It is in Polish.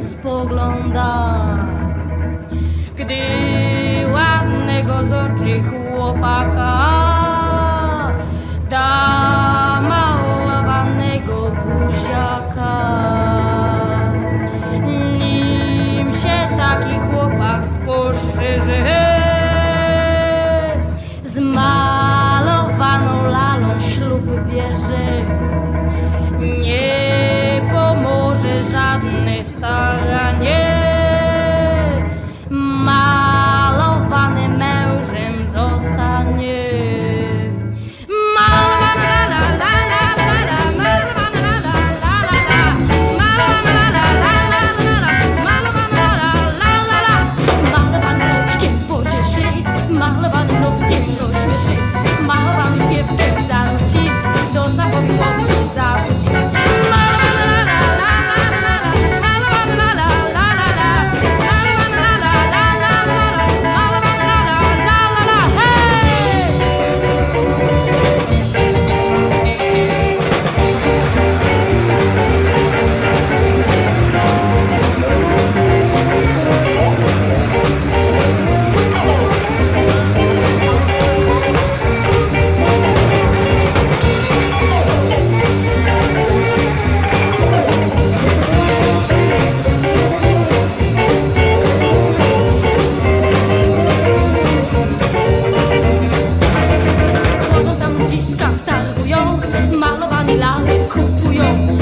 spogląda. Gdy ładnego z oczy chłopaka da malowanego buziaka. Nim się taki chłopak spostrzeże, zmalowaną lalą ślub bierze. Nie żadnych stara nie. Malowany mężem zostanie. Malowany nockiem do śmieszy Malowany śpiew ten zarzuci Do znakowych chłopców zawróci kupują, malowani lalek kupują.